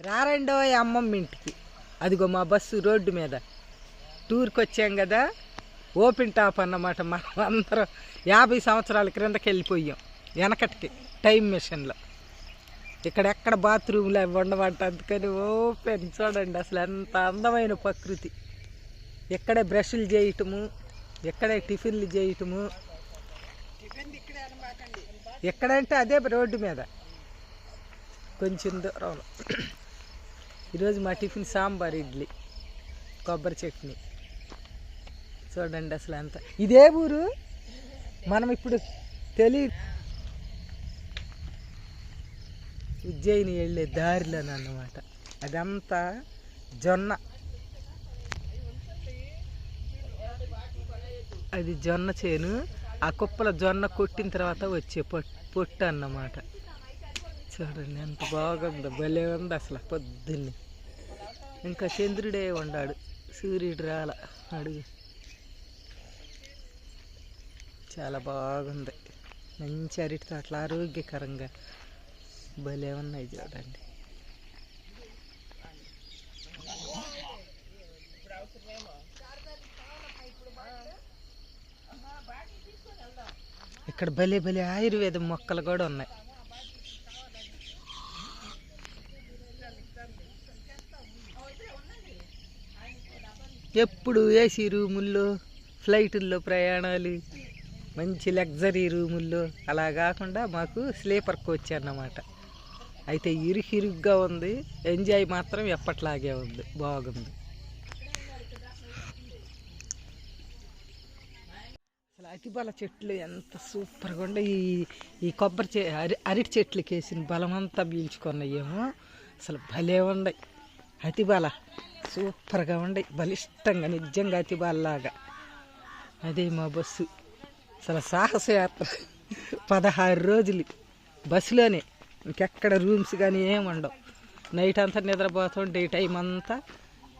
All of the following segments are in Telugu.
రారండో అమ్మమ్మ ఇంటికి. అదిగో మా బస్సు రోడ్డు మీద. టూర్కి వచ్చాం కదా ఓపెన్ టాప్ అన్నమాట మనం అందరం. యాభై సంవత్సరాల క్రిందకి వెళ్ళిపోయాం వెనకటికి టైం మిషన్లో. ఇక్కడెక్కడ బాత్రూమ్లు అవి ఉండవంట అందుకని ఓపెన్ చూడండి అసలు ఎంత అందమైన ప్రకృతి. ఎక్కడే బ్రష్లు చేయటము ఎక్కడే టిఫిన్లు చేయటము. ఎక్కడంటే అదే రోడ్డు మీద. కొంచెం దూరంలో ఈరోజు మా టిఫిన్ సాంబార్ ఇడ్లీ కొబ్బరి చట్నీ. చూడండి అసలు అంత ఇదే ఊరు? మనం ఇప్పుడు తెలియ ఉజ్జయిని వెళ్ళే దారిలోనే అన్నమాట. అదంతా జొన్న. అది జొన్న చేను. ఆ కుప్పల జొన్న కొట్టిన తర్వాత వచ్చే పొట్టు పొట్టు అన్నమాట. చూడండి ఎంత బాగుందో భలే ఉంది అసలు పొద్దున్నే. ఇంకా చంద్రుడే వండాడు సూర్యుడు రాల. అడుగు. చాలా బాగుంది. మంచి అరిటితో అట్లా ఆరోగ్యకరంగా భలే ఉన్నాయి చూడండి. ఇక్కడ భలే భలే ఆయుర్వేదం మొక్కలు కూడా ఉన్నాయి. ఎప్పుడు ఏసీ రూముల్లో ఫ్లైటుల్లో ప్రయాణాలు మంచి లగ్జరీ రూముల్లో. అలా కాకుండా మాకు స్లీపర్ కోచ్ అన్నమాట. అయితే ఇరుగిరుగ్గా ఉంది. ఎంజాయ్ మాత్రం ఎప్పట్లాగే ఉంది. బాగుంది. అసలు అతిబల చెట్లు ఎంత సూపర్గా ఉండే. ఈ ఈ కొబ్బరి చె అరి అరటి చెట్లకి వేసిన బలమంతా పీల్చుకున్నాయేమో. అసలు భలే ఉండయి అతిబల. సూపర్గా ఉండే బలిష్టంగా నిజంగా అతిబలలాగా అదే మా బస్సు. అసలు సాహసయాత్ర పదహారు రోజులు బస్సులోనే. ఇంకెక్కడ రూమ్స్ కానీ ఏమి ఉండవు. నైట్ అంతా నిద్రపోతుంటే ఈ టైం అంతా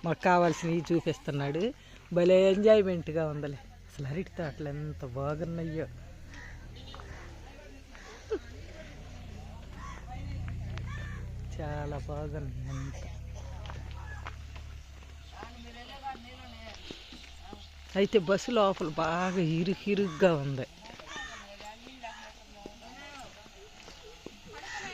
మాకు కావాల్సినవి చూపిస్తున్నాడు. భలే ఎంజాయ్మెంట్గా ఉందిలే. అసలు అరటి తోటలు ఎంత బాగున్నాయో. చాలా బాగున్నాయి అంత. అయితే బస్సు లోపల బాగా ఇరుకిరుగ్గా ఉంది.